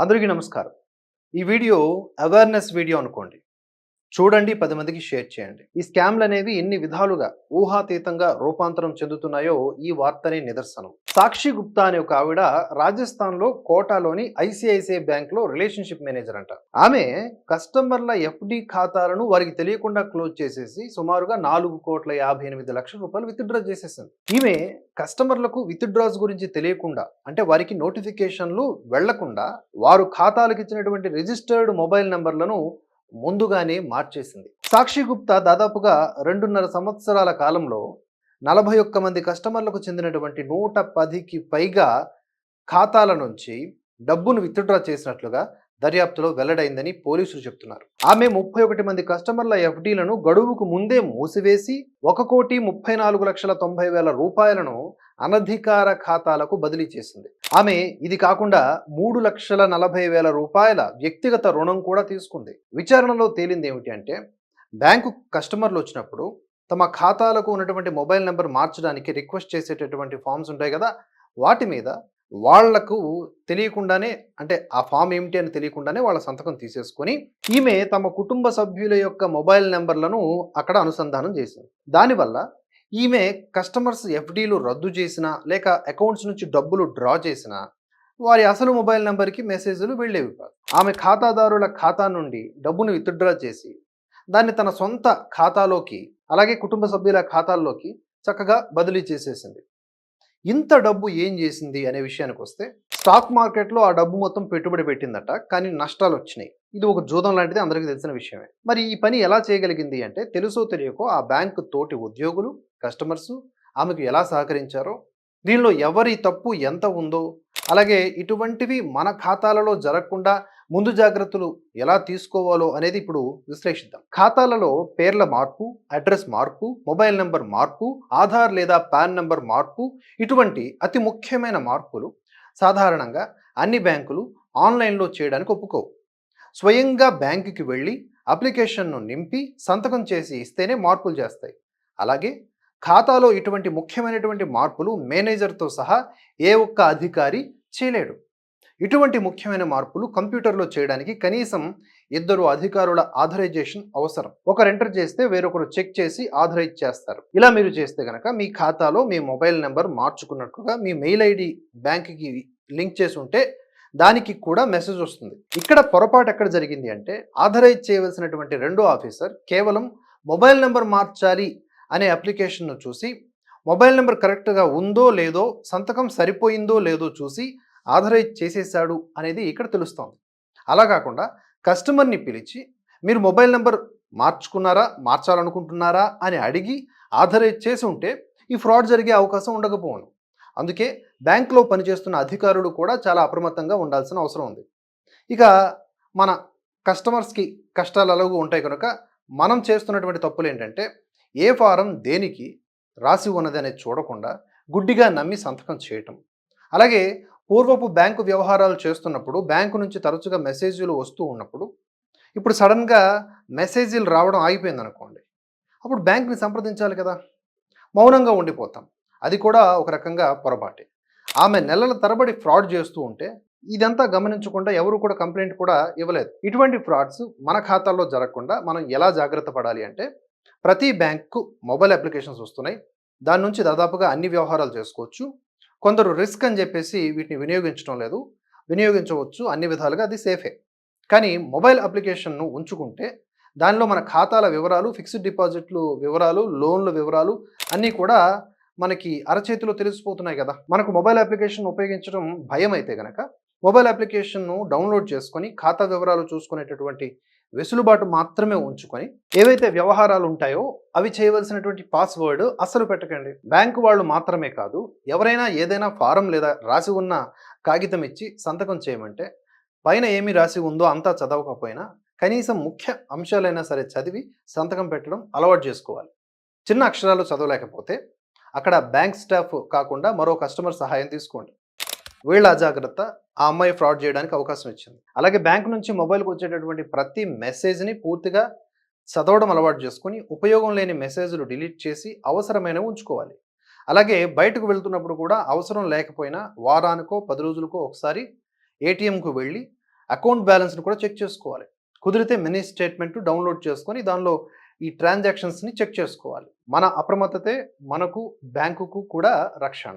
అందరికీ నమస్కారం. ఈ వీడియో అవేర్నెస్ వీడియో అనుకోండి. చూడండి పది మందికి షేర్ చేయండి. ఈ స్కామ్లు అనేవి ఎన్ని విధాలుగా ఊహాతీతంగా రూపాంతరం చెందుతున్నాయో ఈ వార్తనే నిదర్శనం. సాక్షి గుప్తా అనే ఒక ఆవిడ రాజస్థాన్లో కోటాలోని ఐసిఐసిఐ బ్యాంక్లో రిలేషన్షిప్ మేనేజర్ అంట. ఆమె కస్టమర్ల ఎఫ్డి ఖాతాలను వారికి తెలియకుండా క్లోజ్ చేసేసి సుమారుగా నాలుగు కోట్ల యాభై ఎనిమిది లక్షల రూపాయలు విత్డ్రా చేసేసింది. ఈమె కస్టమర్లకు విత్డ్రాస్ గురించి తెలియకుండా అంటే వారికి నోటిఫికేషన్లు వెళ్ళకుండా వారు ఖాతాలకు ఇచ్చినటువంటి రిజిస్టర్డ్ మొబైల్ నెంబర్లను ముందుగానే మార్చేసింది. సాక్షి గుప్తా దాదాపుగా రెండున్నర సంవత్సరాల కాలంలో నలభై ఒక్క మంది కస్టమర్లకు చెందినటువంటి నూట పదికి పైగా ఖాతాల నుంచి డబ్బును విత్డ్రా చేసినట్లుగా దర్యాప్తులో వెల్లడైందని పోలీసులు చెప్తున్నారు. ఆమె ముప్పై ఒకటి మంది కస్టమర్ల ఎఫ్డీలను గడువుకు ముందే మూసివేసి ఒక కోటి ముప్పై నాలుగు లక్షల తొంభై వేల రూపాయలను అనధికార ఖాతాలకు బదిలీ చేసింది. ఆమె ఇది కాకుండా మూడు లక్షల నలభై వేల రూపాయల వ్యక్తిగత రుణం కూడా తీసుకుంది. విచారణలో తేలింది ఏమిటి అంటే బ్యాంకు కస్టమర్లు వచ్చినప్పుడు తమ ఖాతాలకు ఉన్నటువంటి మొబైల్ నెంబర్ మార్చడానికి రిక్వెస్ట్ చేసేటటువంటి ఫామ్స్ ఉంటాయి కదా వాటి మీద వాళ్ళకు తెలియకుండానే అంటే ఆ ఫామ్ ఏమిటి అని తెలియకుండానే వాళ్ళ సంతకం తీసేసుకొని ఈమె తమ కుటుంబ సభ్యుల యొక్క మొబైల్ నెంబర్లను అక్కడ అనుసంధానం చేసింది. దానివల్ల ఈమె కస్టమర్స్ ఎఫ్డీలు రద్దు చేసినా లేక అకౌంట్స్ నుంచి డబ్బులు డ్రా చేసినా వారి అసలు మొబైల్ నెంబర్కి మెసేజ్లు వెళ్ళేవి కాదు. ఆమె ఖాతాదారుల ఖాతా నుండి డబ్బును విత్డ్రా చేసి దాన్ని తన సొంత ఖాతాలోకి అలాగే కుటుంబ సభ్యుల ఖాతాల్లోకి చక్కగా బదిలీ చేసేసింది. ఇంత డబ్బు ఏం చేసింది అనే విషయానికి వస్తే స్టాక్ మార్కెట్లో ఆ డబ్బు మొత్తం పెట్టుబడి పెట్టిందట కానీ నష్టాలు వచ్చినాయి. ఇది ఒక జూదం లాంటిది అందరికీ తెలిసిన విషయమే. మరి ఈ పని ఎలా చేయగలిగింది అంటే తెలుసో తెలియకో ఆ బ్యాంకు తోటి ఉద్యోగులు కస్టమర్స్ ఆమెకు ఎలా సహకరించారో దీనిలో ఎవరి తప్పు ఎంత ఉందో అలాగే ఇటువంటివి మన ఖాతాలలో జరగకుండా ముందు జాగ్రత్తలు ఎలా తీసుకోవాలో అనేది ఇప్పుడు విశ్లేషిద్దాం. ఖాతాలలో పేర్ల మార్పు అడ్రస్ మార్పు మొబైల్ నెంబర్ మార్పు ఆధార్ లేదా పాన్ నెంబర్ మార్పు ఇటువంటి అతి ముఖ్యమైన మార్పులు సాధారణంగా అన్ని బ్యాంకులు ఆన్లైన్లో చేయడానికి ఒప్పుకోవు. స్వయంగా బ్యాంకుకి వెళ్ళి అప్లికేషన్ను నింపి సంతకం చేసి ఇస్తేనే మార్పులు చేస్తాయి. అలాగే ఖాతాలో ఇటువంటి ముఖ్యమైనటువంటి మార్పులు మేనేజర్తో సహా ఏ ఒక్క అధికారి చేయలేడు. ఇటువంటి ముఖ్యమైన మార్పులు కంప్యూటర్లో చేయడానికి కనీసం ఇద్దరు అధికారుల ఆథరైజేషన్ అవసరం. ఒకరు ఎంటర్ చేస్తే వేరొకరు చెక్ చేసి ఆథరైజ్ చేస్తారు. ఇలా మీరు చేస్తే కనుక మీ ఖాతాలో మీ మొబైల్ నెంబర్ మార్చుకున్నట్లుగా మీ మెయిల్ ఐడి బ్యాంక్కి లింక్ చేసి ఉంటే దానికి కూడా మెసేజ్ వస్తుంది. ఇక్కడ పొరపాటు ఎక్కడ జరిగింది అంటే ఆథరైజ్ చేయవలసినటువంటి రెండో ఆఫీసర్ కేవలం మొబైల్ నెంబర్ మార్చాలి అనే అప్లికేషన్ను చూసి మొబైల్ నెంబర్ కరెక్ట్గా ఉందో లేదో సంతకం సరిపోయిందో లేదో చూసి ఆథరైజ్ చేసేసాడు అనేది ఇక్కడ తెలుస్తోంది. అలా కాకుండా కస్టమర్ని పిలిచి మీరు మొబైల్ నెంబర్ మార్చుకున్నారా మార్చాలనుకుంటున్నారా? అని అడిగి ఆథరైజ్ చేసి ఉంటే ఈ ఫ్రాడ్ జరిగే అవకాశం ఉండకపోను అందుకే బ్యాంక్లో పనిచేస్తున్న అధికారులు కూడా చాలా అప్రమత్తంగా ఉండాల్సిన అవసరం ఉంది. ఇక మన కస్టమర్స్కి కష్టాలు అలాగూ ఉంటాయి కనుక మనం చేస్తున్నటువంటి తప్పులు ఏంటంటే ఏ ఫారం దేనికి రాసి ఉన్నది అనేది చూడకుండా గుడ్డిగా నమ్మి సంతకం చేయటం. అలాగే పూర్వపు బ్యాంకు వ్యవహారాలు చేస్తున్నప్పుడు బ్యాంకు నుంచి తరచుగా మెసేజ్లు వస్తూ ఉన్నప్పుడు ఇప్పుడు సడన్గా మెసేజీలు రావడం ఆగిపోయింది అనుకోండి అప్పుడు బ్యాంక్ని సంప్రదించాలి కదా మౌనంగా ఉండిపోతాం. అది కూడా ఒక రకంగా పొరపాటే. ఆమె నెలల తరబడి ఫ్రాడ్ చేస్తూ ఉంటే ఇదంతా గమనించకుండా ఎవరు కూడా కంప్లైంట్ కూడా ఇవ్వలేదు. ఇటువంటి ఫ్రాడ్స్ మన ఖాతాల్లో జరగకుండా మనం ఎలా జాగ్రత్త పడాలి అంటే ప్రతి బ్యాంకు మొబైల్ అప్లికేషన్స్ వస్తున్నాయి. దాని నుంచి దాదాపుగా అన్ని వ్యవహారాలు చేసుకోవచ్చు. కొందరు రిస్క్ అని చెప్పేసి వీటిని వినియోగించడం లేదు. వినియోగించవచ్చు అన్ని విధాలుగా అది సేఫే. కానీ మొబైల్ అప్లికేషన్ను ఉంచుకుంటే దానిలో మన ఖాతాల వివరాలు ఫిక్స్డ్ డిపాజిట్లు వివరాలు లోన్ల వివరాలు అన్నీ కూడా మనకి అరచేతిలో తెలిసిపోతున్నాయి కదా. మనకు మొబైల్ అప్లికేషన్ ఉపయోగించడం భయం అయితే కనుక మొబైల్ అప్లికేషన్ను డౌన్లోడ్ చేసుకొని ఖాతా వివరాలు చూసుకునేటటువంటి వెసులుబాటు మాత్రమే ఉంచుకొని ఏవైతే వ్యవహారాలు ఉంటాయో అవి చేయవలసినటువంటి పాస్వర్డ్ అస్సలు పెట్టకండి. బ్యాంకు వాళ్ళు మాత్రమే కాదు ఎవరైనా ఏదైనా ఫారం లేదా రాసి ఉన్న కాగితం ఇచ్చి సంతకం చేయమంటే పైన ఏమి రాసి ఉందో అంతా చదవకపోయినా కనీసం ముఖ్య అంశాలైనా సరే చదివి సంతకం పెట్టడం అలవాటు చేసుకోవాలి. చిన్న అక్షరాలు చదవలేకపోతే అక్కడ బ్యాంక్ స్టాఫ్ కాకుండా మరో కస్టమర్ సహాయం తీసుకోండి. వీళ్ళ అజాగ్రత్త ఆ అమ్మాయి ఫ్రాడ్ చేయడానికి అవకాశం ఇచ్చింది. అలాగే బ్యాంక్ నుంచి మొబైల్కి వచ్చేటటువంటి ప్రతి మెసేజ్ని పూర్తిగా చదవడం అలవాటు చేసుకొని ఉపయోగం లేని మెసేజ్లు డిలీట్ చేసి అవసరమైనవి ఉంచుకోవాలి. అలాగే బయటకు వెళ్తున్నప్పుడు కూడా అవసరం లేకపోయినా వారానికో పది రోజులకో ఒకసారి ఏటీఎంకు వెళ్ళి అకౌంట్ బ్యాలెన్స్ని కూడా చెక్ చేసుకోవాలి. కుదిరితే మినీ స్టేట్మెంట్ డౌన్లోడ్ చేసుకొని దానిలో ఈ ట్రాన్సాక్షన్స్ని చెక్ చేసుకోవాలి. మన అప్రమత్తతే మనకు బ్యాంకుకు కూడా రక్షణ.